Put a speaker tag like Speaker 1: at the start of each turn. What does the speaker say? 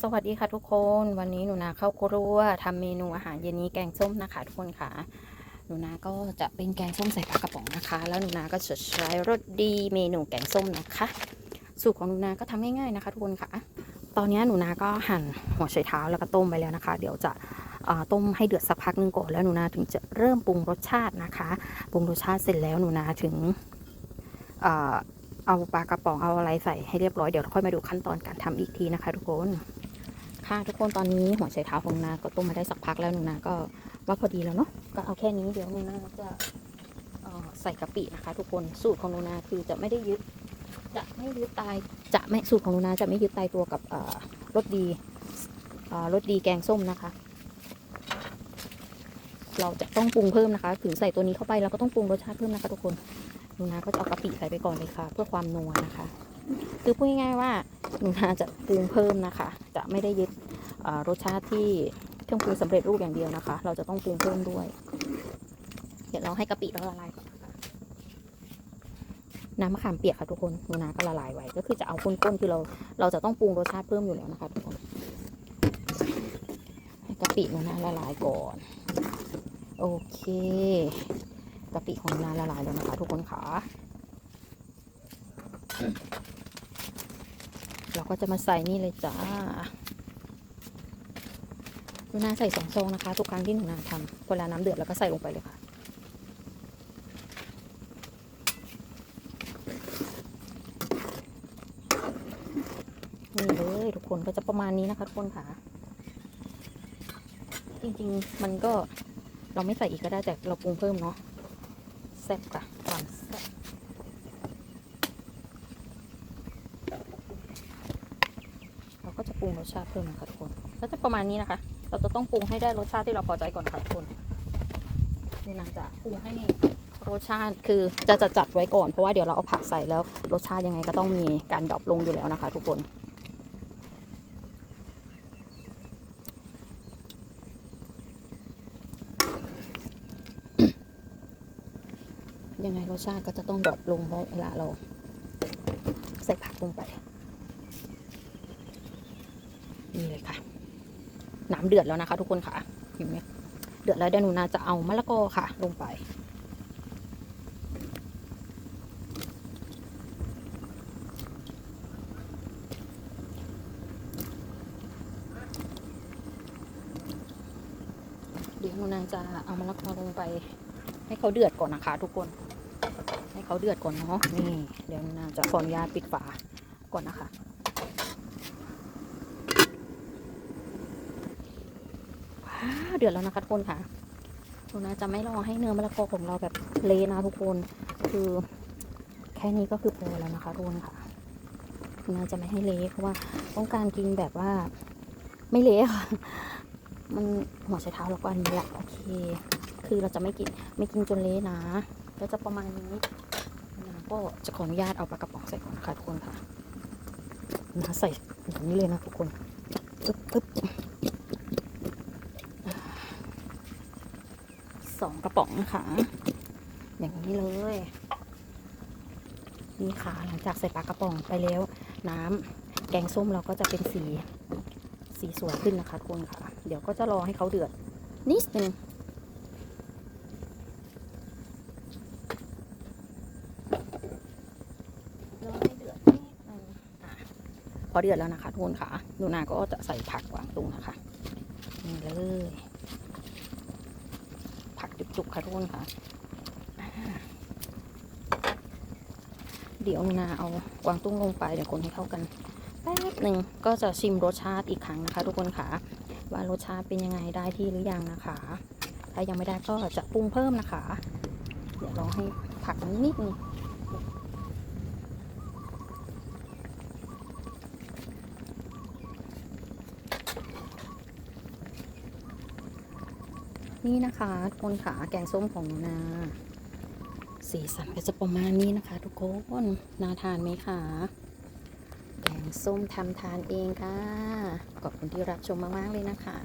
Speaker 1: สวัสดีค่ะทุกคนวันนี้หนูนาเข้าครัวทำเมนูอาหารเย็นนี้แกงส้มนะคะทุกคนค่ะ หนูนาก็จะเป็นแกงส้มใส่ปลากระป๋องนะคะ แล้วหนูนาก็จะใช้รสดีเมนูแกงส้มนะคะ สูตรของหนูนาก็ทำง่ายๆนะคะทุกคนค่ะ ตอนนี้หนูนาก็หั่นหัวไชเท้าแล้วก็ต้มไปแล้วนะคะ เดี๋ยวจะต้มให้เดือดสักพักหนึงก่อนแล้วหนูนาถึงจะเริ่มปรุงรสชาตินะคะปรุงรสชาติเสร็จแล้วหนูนาถึงเอาปลากระป๋องเอาอะไรใส่ให้เรียบร้อยเดี๋ยวค่อยมาดูขั้นตอนการทำอีกทีนะคะทุกคน ค่ะทุกคนตอนนี้หัวไชเท้าของนาก็ต้มมาได้สักพักแล้วหนูนาก็ว่าพอดีแล้วเนาะก็เอาแค่นี้เดี๋ยวหนูนาจะใส่กะปินะคะ ทุกคนสูตรของหนูนาคือจะไม่ได้ยึดจะไม่ยึดตายจะไม่สูตรของหนูนาจะไม่ยึดตายตัวกับรสดีรสดีแกงส้มนะคะ เราจะต้องปรุงเพิ่มนะคะถึงใส่ตัวนี้เข้าไปเราก็ต้องปรุงรสชาติเพิ่มนะคะ ทุกคนหนูนาก็จะเอากะปิใส่ไปก่อนเลยค่ะ เพื่อความนัวนะคะ คือพูดง่ายๆว่าหนูนาจะปรุงเพิ่มนะคะ จะไม่ได้ยึดรสชาติที่เครื่องปรุงสำเร็จรูปอย่างเดียวนะคะ เราจะต้องปรุงเพิ่มด้วย เดี๋ยวเราให้กะปิเราละลายก่อนน้ำมะขามเปียกค่ะทุกคนหนูนาก็ละลายไว้ ก็คือจะเอาข้นๆคือเราเราจะต้องปรุงรสชาติเพิ่มอยู่แล้วนะคะทุกคนให้กะปิหนูนาละลายก่อน โอเคกะปิของหนูนาละลายแล้วนะคะ ทุกคนค่ะ เราก็จะมาใส่นี่เลยจ้าหนูนาใส่สองซองนะคะ ทุกครั้งที่หนูนาทำเวลาน้ำเดือดแล้วก็ใส่ลงไปเลยค่ะนี่เลยทุกคนก็จะประมาณนี้นะคะทุกคนค่ะ จริงๆ มันก็เราไม่ใส่อีกก็ได้แต่เราปรุงเพิ่มเนาะแซ่บค่ะความแซ่บ เรา ก็จะปรุงรสชาติเพิ่มนะคะทุกคนก็จะประมาณนี้นะคะ เราจะต้องปรุงให้ได้รสชาติที่เราพอใจก่อนค่ะทุกคนนี่นะจะปรุงให้รสชาติคือจะจัดจัดไว้ก่อนเพราะว่าเดี๋ยวเราเอาผักใส่แล้วรสชาติยังไงก็ต้องมีการดรอปลงอยู่แล้วนะคะ ทุกคนยังไงรสชาติก็จะต้องดรอปลงเพราะเวลาเราใส่ผักลงไป นี่เลยค่ะ น้ำเดือดแล้วนะคะ ทุกคนค่ะเห็นไหมเดือดแล้วเดี๋ยวหนูนาจะเอามะละกอค่ะ ลงไป เดี๋ยวหนูนาจะเอามะละกอลงไป ให้เขาเดือดก่อนนะคะ ทุกคน ให้เขาเดือดก่อนเนาะนี่ เดี๋ยวหนูนาจะขออนุญาตปิดฝาก่อนนะคะ ว้าวเดือดแล้วนะคะทุกคนค่ะหนูนะจะไม่รอให้เนื้อมะละกอของเราแบบเละนะทุกคน คือแค่นี้ก็คือพอแล้วนะคะทุกคนค่ะหนูนะจะไม่ให้เละเพราะว่าต้องการกินแบบว่า ไม่เละค่ะมันหัวไชเท้าเราก็อันนี้แหละโอเค คือเราจะไม่กินไม่กินจนเละนะก็จะประมาณนี้นะก็จะขออนุญาตเอาปลากระป๋องใส่ก่อนค่ะทุกคนค่ะนะใส่อย่างนี้เลยนะทุกคนปึ๊บปึ๊บ สอง กระป๋องนะคะ อย่างนี้เลยนี่ค่ะหลังจากใส่ปลากระป๋องไปแล้ว น้ำแกงส้มเราก็จะเป็นสีสีสวยขึ้นนะคะทุกคนค่ะ เดี๋ยวก็จะรอให้เขาเดือดนิดนึงรอให้เดือดนิดนึงอะพอเดือดแล้วนะคะทุกคนค่ะหนูนาก็จะใส่ผักวางตรงนะคะนี่เลย จุกค่ะทุกคนค่ะ เดี๋ยวนาเอากวางตุ้งลงไปเดี๋ยวคนให้เข้ากันแป๊บหนึ่งก็จะชิมรสชาติอีกครั้งนะคะ ทุกคนค่ะ ว่ารสชาติเป็นยังไงได้ที่หรือยังนะคะ ถ้ายังไม่ได้ก็จะปรุงเพิ่มนะคะ เดี๋ยวลองให้ผักนิดนึง นี่นะคะทุกคนขาแกงส้มของหนูนา สีสันก็จะประมาณนี้นะคะ ทุกคนน่าทานไหมคะแกงส้มทำทานเองค่ะ ขอบคุณที่รับชมมาก ๆ เลยนะคะ